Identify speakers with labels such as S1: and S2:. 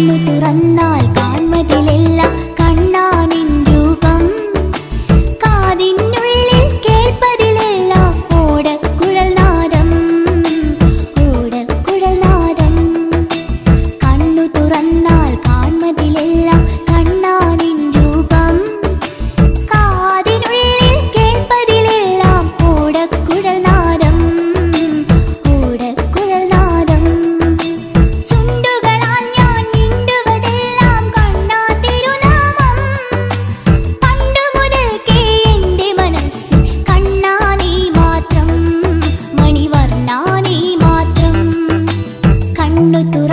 S1: കണ്ണു തുറന്നാൽ no tú